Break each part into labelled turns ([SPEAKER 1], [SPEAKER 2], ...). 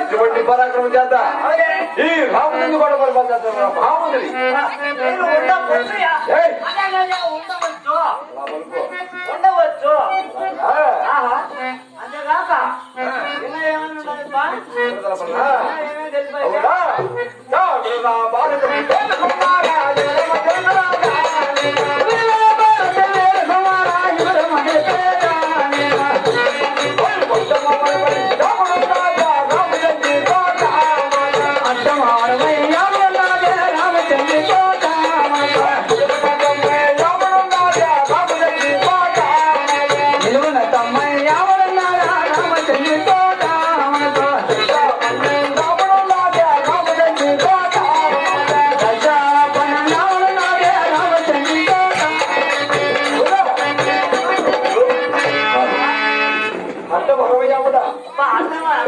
[SPEAKER 1] ఇటువంటి పరాక్రమం చేత ఈ రాముడిని కూడా పరిపాలించారు
[SPEAKER 2] రాముడిని. ఉండవచ్చు
[SPEAKER 1] అంతేకాక
[SPEAKER 2] తెలుసు బాలిక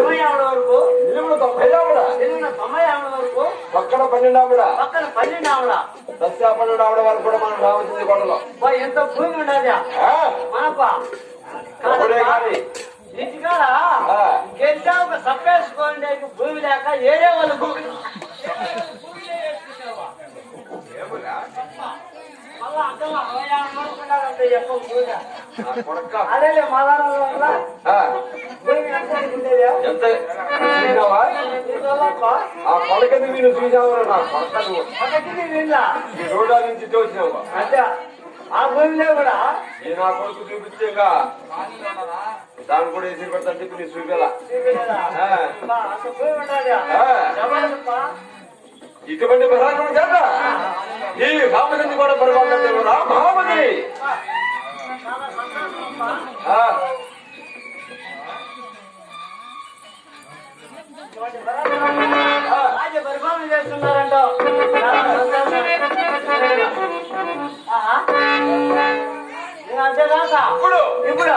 [SPEAKER 2] అరవై ఆవిడ వరకు
[SPEAKER 1] నిలువుడు తొంభై యాముడా
[SPEAKER 2] నిన్న తొంభై ఆవిడ వరకు
[SPEAKER 1] పక్కన పన్నెండు ఆవిడ
[SPEAKER 2] పక్కన పన్నెండు ఆవిడ
[SPEAKER 1] దశ పన్నెండు ఆవిడ వరకు కూడా మనం రావాల్సింది కొండలో.
[SPEAKER 2] అబ్బా, ఎంత భూమి ఉండదు?
[SPEAKER 1] ఆ,
[SPEAKER 2] మనపా.
[SPEAKER 1] ఒకడే కానీ
[SPEAKER 2] ఇంటికాడ. గెలిచా ఒక సప్పేసుకోండి భూమి లేక ఏరే వాళ్ళు భూమి. అర్థమా? అరవై ఆవిడ వరకు ఉండాలంటే ఎక్కువ భూమి.
[SPEAKER 1] నా కొడక
[SPEAKER 2] అదేలే మదారం వల్ల
[SPEAKER 1] ఆ పలకని నేను చూసావరా నా రోడ్డా నుంచి చూసినావా
[SPEAKER 2] అంటే ఆ భూమిలో కూడా?
[SPEAKER 1] ఈ నా కొడుకు చూపించేగా. దాన్ని కూడా వేసి పెడతా చెప్పి నీ చూపేలా ఇటువంటి పరాక్రమం కదా ఈ భామతిని కూడా
[SPEAKER 2] పర్వాలంటే భామతి
[SPEAKER 1] ఆ.
[SPEAKER 2] దోపిడీ చేస్తున్నారంట. అంతేకాక
[SPEAKER 1] ఇప్పుడు
[SPEAKER 2] ఇప్పుడు.